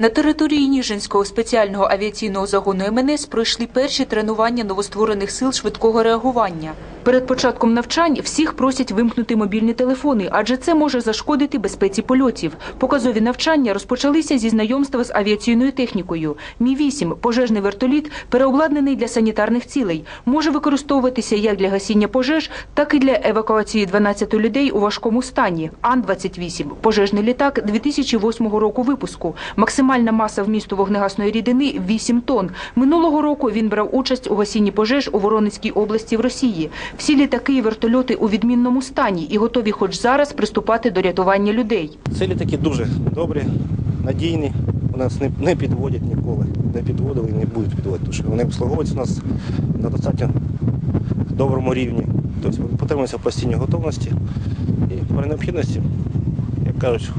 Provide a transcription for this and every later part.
На території Ніжинського спеціального авіаційного загону МНС пройшли перші тренування новостворених сил швидкого реагування. Перед початком навчань всіх просять вимкнути мобільні телефони, адже це може зашкодити безпеці польотів. Показові навчання розпочалися зі знайомства з авіаційною технікою. Мі 8 пожежний вертоліт, переобладнаний для санітарних цілей, може використовуватися як для гасіння пожеж, так і для евакуації 12 людей у важкому стані. Ан-28 – пожежний літак 2008 року випуску. Максимальна маса вмісту вогнегасної рідини – 8 тонн. Минулого року він брав участь у гасінні пожеж у Воронезькій області в Росії. Всі літаки і вертольоти у відмінному стані і готові хоч зараз приступати до рятування людей. Ці літаки дуже добрі, надійні. У нас не, не підводять ніколи. Не підводили і не будуть підводити, тому що вони обслуговуються у нас на достатньо доброму рівні. Тобто потримуємося в постійній готовності і при необхідності, як кажуть,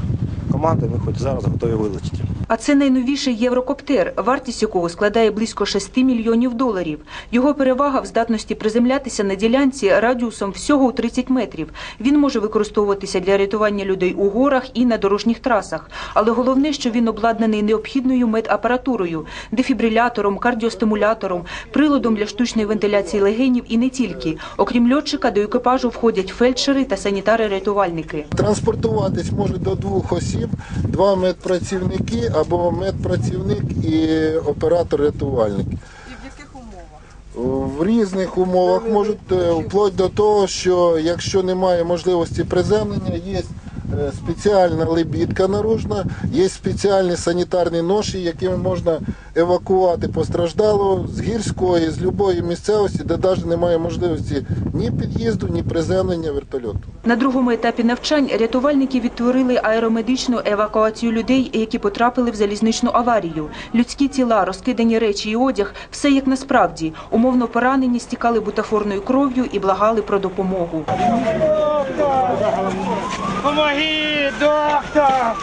команди, ми хоч зараз готові вилетіти. А це найновіший єврокоптер, вартість якого складає близько 6 мільйонів доларів. Його перевага в здатності приземлятися на ділянці радіусом всього у 30 метрів. Він може використовуватися для рятування людей у горах і на дорожніх трасах. Але головне, що він обладнаний необхідною медапаратурою, дефібрилятором, кардіостимулятором, приладом для штучної вентиляції легенів і не тільки. Окрім льотчика, до екіпажу входять фельдшери та санітари-рятувальники. Транспортуватись може до двох осіб, два медпрацівники або медпрацівник і оператор-рятувальник. І в яких умовах? В різних умовах можуть е, вплоть до того, що якщо немає можливості приземлення, є е, спеціальна лебідка наружна, є спеціальні санітарні ноші, якими можна евакувати постраждалого з гірської, з будь-якої місцевості, де навіть немає можливості ні під'їзду, ні приземлення вертольоту. На другому етапі навчань рятувальники відтворили аеромедичну евакуацію людей, які потрапили в залізничну аварію. Людські тіла, розкидані речі і одяг – все як насправді. Умовно поранені стікали бутафорною кров'ю і благали про допомогу. Помоги, доктор!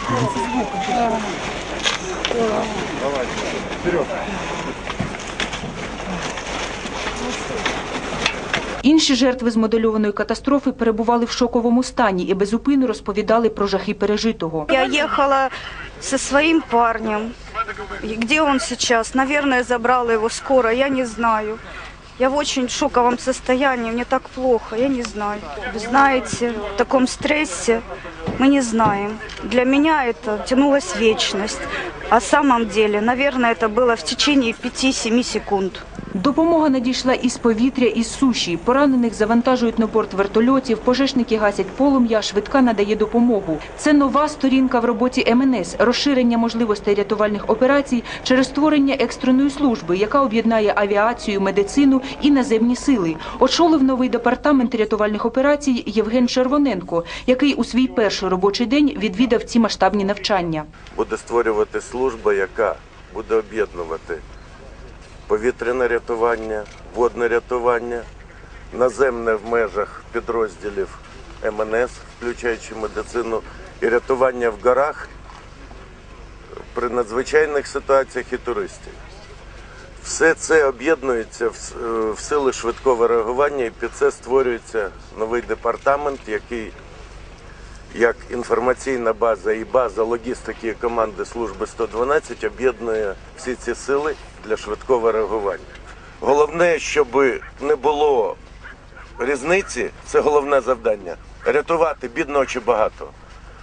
Інші жертви змодельованої катастрофи перебували в шоковому стані і безупинно розповідали про жахи пережитого. Я ехала со своим парнем. Где он сейчас? Наверное, забрала его скоро, я не знаю. Я в очень шоковом состоянии, мне так плохо, я не знаю. Вы знаете, в таком стрессе мы не знаем. Для меня это тянулась вечность. А на самом деле, наверное, это было в течение 5-7 секунд. Допомога надійшла із повітря, із суші. Поранених завантажують на борт вертольотів, пожежники гасять полум'я, швидка надає допомогу. Це нова сторінка в роботі МНС, розширення можливостей рятувальних операцій через створення екстреної служби, яка об'єднає авіацію, медицину і наземні сили. Очолив новий департамент рятувальних операцій Євген Червоненко, який у свій перший робочий день відвідав ці масштабні навчання. буде створювати служба, яка буде об'єднувати повітряне рятування, водне рятування, наземне в межах підрозділів МНС, включаючи медицину, і рятування в горах при надзвичайних ситуаціях і туристів. Все це об'єднується в, е, сили швидкого реагування, і під це створюється новий департамент, який як інформаційна база і база логістики команди служби 112 об'єднує всі ці сили для швидкого реагування. Головне, щоб не було різниці, це головне завдання. Рятувати бідно чи багато.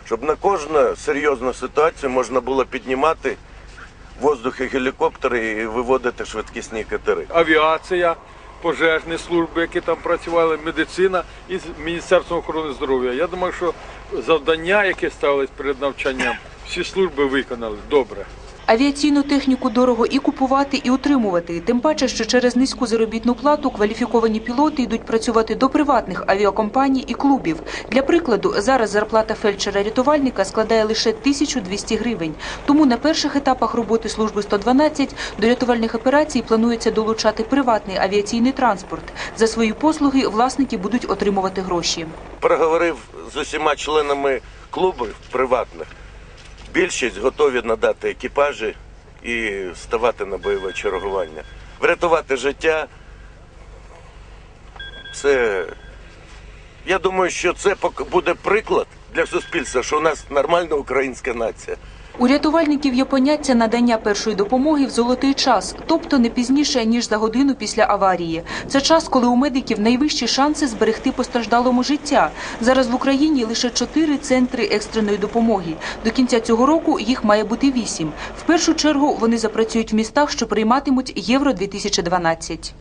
Щоб на кожну серйозну ситуацію можна було піднімати воздухи гелікоптери і виводити швидкісні катери. Авіація, пожежні служби, які там працювали, медицина і з Міністерством охорони здоров'я. Я думаю, що завдання, яке ставились перед навчанням, всі служби виконали добре. Авіаційну техніку дорого і купувати, і утримувати. Тим паче, що через низьку заробітну плату кваліфіковані пілоти йдуть працювати до приватних авіакомпаній і клубів. Для прикладу, зараз зарплата фельдшера-рятувальника складає лише 1200 гривень. Тому на перших етапах роботи служби 112 до рятувальних операцій планується долучати приватний авіаційний транспорт. За свої послуги власники будуть отримувати гроші. Переговорив з усіма членами клубів приватних. Більшість готові надати екіпажі і ставати на бойове чергування. Врятувати життя. Це я думаю, що це буде приклад для суспільства, що у нас нормальна українська нація. У рятувальників є поняття надання першої допомоги в золотий час, тобто не пізніше ніж за годину після аварії. Це час, коли у медиків найвищі шанси зберегти постраждалому життя. Зараз в Україні лише чотири центри екстреної допомоги. До кінця цього року їх має бути вісім. В першу чергу вони запрацюють в містах, що прийматимуть Євро 2012